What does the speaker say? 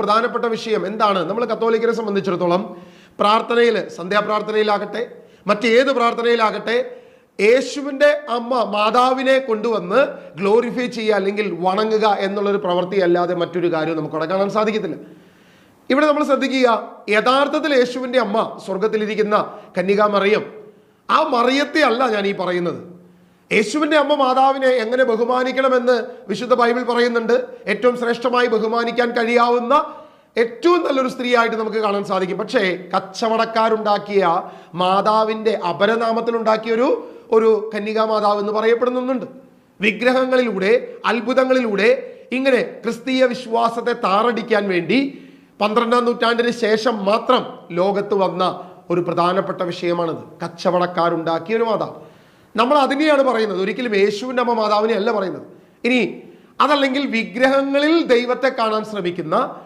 പ്രധാനപ്പെട്ട വിഷയം എന്താണ്? നമ്മൾ കത്തോലിക്കരെ സംബന്ധിച്ചിടത്തോളം പ്രാർത്ഥനയിൽ സന്ധ്യാപ്രാർത്ഥനയിലാകട്ടെ മറ്റേത് പ്രാർത്ഥനയിലാകട്ടെ യേശുവിന്റെ അമ്മ മാതാവിനെ കൊണ്ടുവന്ന് ഗ്ലോറിഫൈ ചെയ്യുക അല്ലെങ്കിൽ വണങ്ങുക എന്നുള്ളൊരു പ്രവൃത്തി അല്ലാതെ മറ്റൊരു കാര്യവും നമുക്ക് അവിടെ കാണാൻ സാധിക്കത്തില്ല. ഇവിടെ നമ്മൾ ശ്രദ്ധിക്കുക യഥാർത്ഥത്തിൽ യേശുവിന്റെ അമ്മ സ്വർഗത്തിലിരിക്കുന്ന കന്യകാ മറിയം ആ മറിയത്തെ അല്ല ഞാൻ ഈ പറയുന്നത്. യേശുവിന്റെ അമ്മ മാതാവിനെ എങ്ങനെ ബഹുമാനിക്കണമെന്ന് വിശുദ്ധ ബൈബിൾ പറയുന്നുണ്ട്. ഏറ്റവും ശ്രേഷ്ഠമായി ബഹുമാനിക്കാൻ കഴിയാവുന്ന ഏറ്റവും നല്ലൊരു സ്ത്രീയായിട്ട് നമുക്ക് കാണാൻ സാധിക്കും. പക്ഷേ കച്ചവടക്കാരുണ്ടാക്കിയ മാതാവിന്റെ അപരനാമത്തിലുണ്ടാക്കിയ ഒരു ഒരു കന്യകാ മാതാവ് എന്ന് പറയപ്പെടുന്നുണ്ട്. വിഗ്രഹങ്ങളിലൂടെ അത്ഭുതങ്ങളിലൂടെ ഇങ്ങനെ ക്രിസ്തീയ വിശ്വാസത്തെ താറടിക്കാൻ വേണ്ടി പന്ത്രണ്ടാം നൂറ്റാണ്ടിന് ശേഷം മാത്രം ലോകത്ത് വന്ന ഒരു പ്രധാനപ്പെട്ട വിഷയമാണിത്. കച്ചവടക്കാരുണ്ടാക്കിയ ഒരു മാതാവ്. നമ്മൾ അതിനെയാണ് പറയുന്നത്. ഒരിക്കലും യേശുവിന്റെ അമ്മ മാതാവിനെ അല്ല പറയുന്നത്. ഇനി അതല്ലെങ്കിൽ വിഗ്രഹങ്ങളിൽ ദൈവത്തെ കാണാൻ ശ്രമിക്കുന്ന